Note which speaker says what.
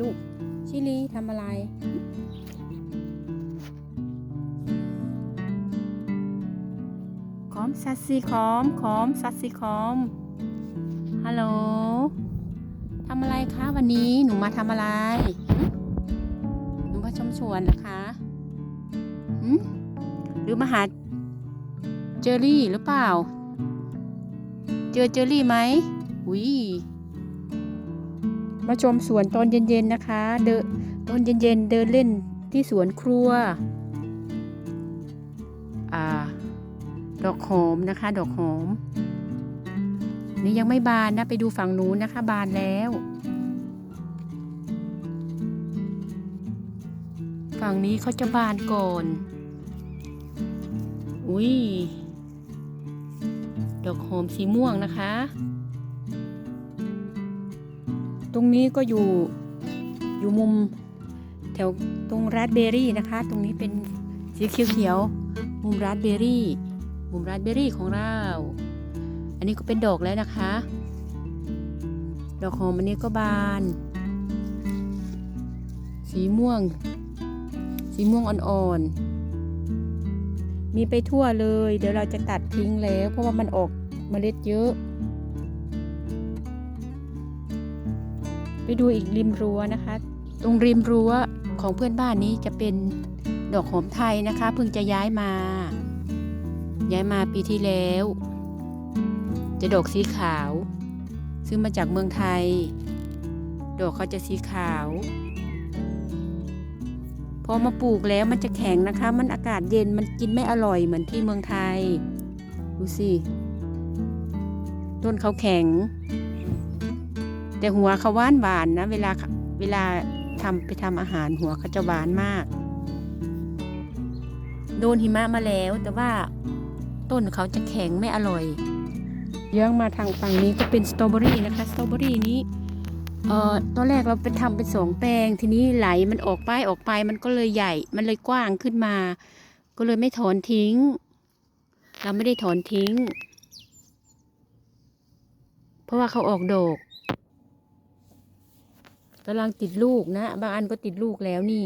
Speaker 1: ลูก ชิลีทำอะไรขอมสัตซีขอมขอมสัตซีขอมฮัลโหลทำอะไรคะวันนี้หนูมาทำอะไรหึหนูมาชมสวนนะคะหึหรือมาหาเจอรี่หรือเปล่า เจอเจอรี่ไหมอุ้ย มาชมสวนตอนเย็นๆนะคะ เดินตอนเย็นๆเดินเล่นที่สวนครัวอ่าดอกหอมนะคะ ดอกหอม นี่ยังไม่บานนะ ไปดูฝั่งนู้นนะคะ บานแล้ว ฝั่งนี้เขาจะบานก่อน อุ้ยดอกหอมสีม่วงนะคะ ตรงนี้ก็อยู่อยู่มุมแถวตรงราสเบอร์รี่นะคะ ตรงนี้เป็นสีเขียวๆมุมราสเบอร์รี่ มุมราสเบอร์รี่ของเรา อันนี้ก็เป็นดอกแล้วนะคะ ดอกหอมอันนี้ก็บาน สีม่วง สีม่วงอ่อนๆ มีไปทั่วเลย เดี๋ยวเราจะตัดทิ้งแล้ว เพราะว่ามันออกเมล็ดเยอะ ไปดูอีกริมรั้วนะคะ ตรงริมรั้วของเพื่อนบ้านนี้จะเป็นดอกหอมไทยนะคะเพิ่งจะย้ายมา ย้ายมาปีที่แล้ว จะดอกสีขาว ซื้อมาจากเมืองไทย ดอกเขาจะสีขาว พอมาปลูกแล้วมันจะแข็งนะคะ มันอากาศเย็นมันกินไม่อร่อยเหมือนที่เมืองไทย ดูสิต้นเขาแข็ง แต่หัวเขาหวานหวานนะ เวลาเวลาทำไปทำอาหารหัวเขาจะหวานมาก โดนหิมะมาแล้ว แต่ว่าต้นเขาจะแข็งไม่อร่อยเยื้องมาทางฝั่งนี้ก็เป็นสตรอเบอรี่นะคะสตรอเบอรี่นี้เอ่อตอนแรกเราไปทำเป็นสองแปลงทีนี้ไหลมันออกไปออกไปมันก็เลยใหญ่ มันเลยกว้างขึ้นมา ก็เลยไม่ถอนทิ้ง เราไม่ได้ถอนทิ้ง เพราะว่าเขาออกดอก กำลังติดลูกนะ บางอันก็ติดลูกแล้วนี่